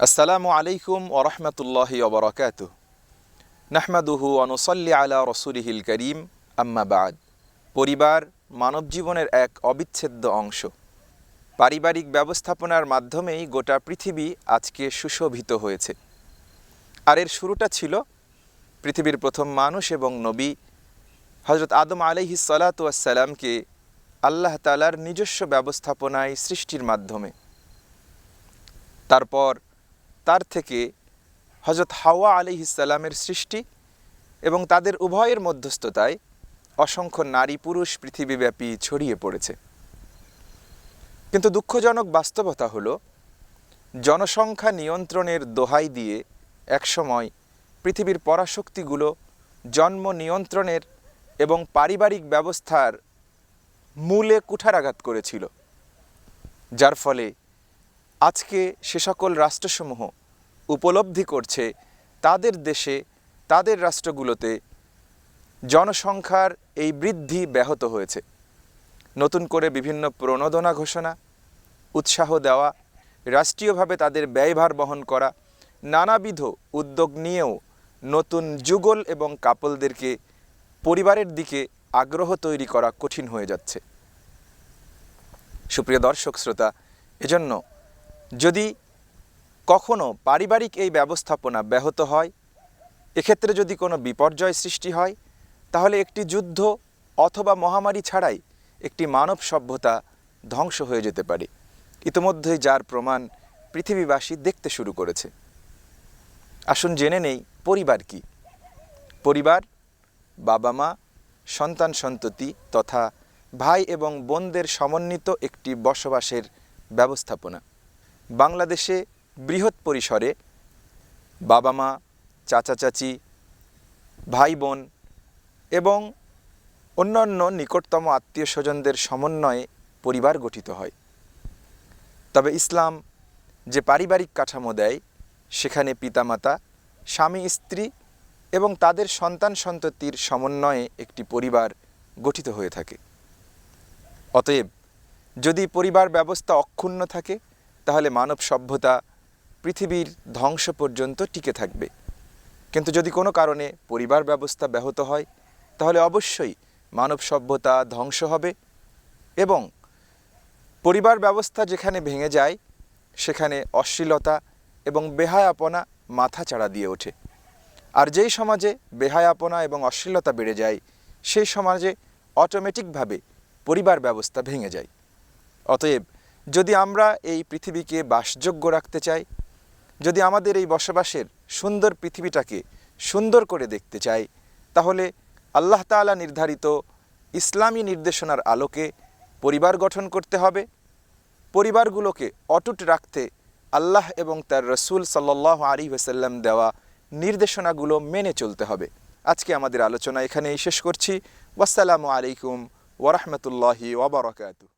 আসসালামু আলাইকুম ওরহমতুল্লাহি ওবরাকাত নাহমাদুহু অনুসল্লি আলা রসুলিহিল করিম, আম্মা বাদ। পরিবার মানব জীবনের এক অবিচ্ছেদ্য অংশ। পারিবারিক ব্যবস্থাপনার মাধ্যমেই গোটা পৃথিবী আজকে সুশোভিত হয়েছে। আর এর শুরুটা ছিল পৃথিবীর প্রথম মানুষ এবং নবী হজরত আদম আলাইহি সালাতামকে আল্লাহ তালার নিজস্ব ব্যবস্থাপনায় সৃষ্টির মাধ্যমে। তারপর তার থেকে হজরত হাওয়া আলিহিসাল্লামের সৃষ্টি এবং তাদের উভয়ের মধ্যস্থতায় অসংখ্য নারী পুরুষ পৃথিবীব্যাপী ছড়িয়ে পড়েছে। কিন্তু দুঃখজনক বাস্তবতা হলো, জনসংখ্যা নিয়ন্ত্রণের দোহাই দিয়ে একসময় পৃথিবীর পরাশক্তিগুলো জন্ম নিয়ন্ত্রণের এবং পারিবারিক ব্যবস্থার মূলে কুঠারাঘাত করেছিল, যার ফলে আজকে সে সকল রাষ্ট্রসমূহ উপলব্ধি করছে তাদের দেশে, তাদের রাষ্ট্রগুলোতে জনসংখ্যার এই বৃদ্ধি ব্যাহত হয়েছে। নতুন করে বিভিন্ন প্রণোদনা ঘোষণা, উৎসাহ দেওয়া, রাষ্ট্রীয়ভাবে তাদের ব্যয়ভার বহন করা, নানাবিধ উদ্যোগ নিয়েও নতুন যুগল এবং কাপলদেরকে পরিবারের দিকে আগ্রহ তৈরি করা কঠিন হয়ে যাচ্ছে। সুপ্রিয় দর্শক, শ্রোতা, এজন্য যদি কখনো পারিবারিক এই ব্যবস্থাপনা ব্যাহত হয়, এক্ষেত্রে যদি কোনো বিপর্যয় সৃষ্টি হয়, তাহলে একটি যুদ্ধ অথবা মহামারী ছাড়াই একটি মানব সভ্যতা ধ্বংস হয়ে যেতে পারে। ইতিমধ্যেই যার প্রমাণ পৃথিবীবাসী দেখতে শুরু করেছে। আসুন জেনে নেই, পরিবার কি? পরিবার বাবা মা সন্তান সন্ততি তথা ভাই এবং বোনদের সমন্বিত একটি বসবাসের ব্যবস্থাপনা। বাংলাদেশে বৃহৎ পরিসরে বাবা মা, চাচা চাচি, ভাই বোন এবং অন্যান্য নিকটতম আত্মীয় স্বজনদের সমন্বয়ে পরিবার গঠিত হয়। তবে ইসলাম যে পারিবারিক কাঠামো দেয়, সেখানে পিতামাতা, স্বামী, স্ত্রী এবং তাদের সন্তান সন্ততির সমন্বয়ে একটি পরিবার গঠিত হয়ে থাকে। অতএব যদি পরিবার ব্যবস্থা অক্ষুণ্ণ থাকে তাহলে মানব সভ্যতা পৃথিবীর ধ্বংস পর্যন্ত টিকে থাকবে। কিন্তু যদি কোনো কারণে পরিবার ব্যবস্থা ব্যাহত হয়, তাহলে অবশ্যই মানব সভ্যতা ধ্বংস হবে এবং পরিবার ব্যবস্থা যেখানে ভেঙে যায়, সেখানে অশ্লীলতা এবং বেহায়াপনা মাথা চাড়া দিয়ে ওঠে। আর যেই সমাজে বেহায়াপনা এবং অশ্লীলতা বেড়ে যায়, সেই সমাজে অটোমেটিকভাবে পরিবার ব্যবস্থা ভেঙে যায়। অতএব যদি আমরা এই পৃথিবীকে বাসযোগ্য রাখতে চাই, যদি আমাদের এই বসবাসের সুন্দর পৃথিবীটাকে সুন্দর করে দেখতে চাই, তাহলে আল্লাহ তালা নির্ধারিত ইসলামী নির্দেশনার আলোকে পরিবার গঠন করতে হবে। পরিবারগুলোকে অটুট রাখতে আল্লাহ এবং তার রসুল সাল্লাহ আলী ওসাল্লাম দেওয়া নির্দেশনাগুলো মেনে চলতে হবে। আজকে আমাদের আলোচনা এখানেই শেষ করছি। ওয়াসালামু আলাইকুম ওরহমতুল্লাহি ওবরাকাতু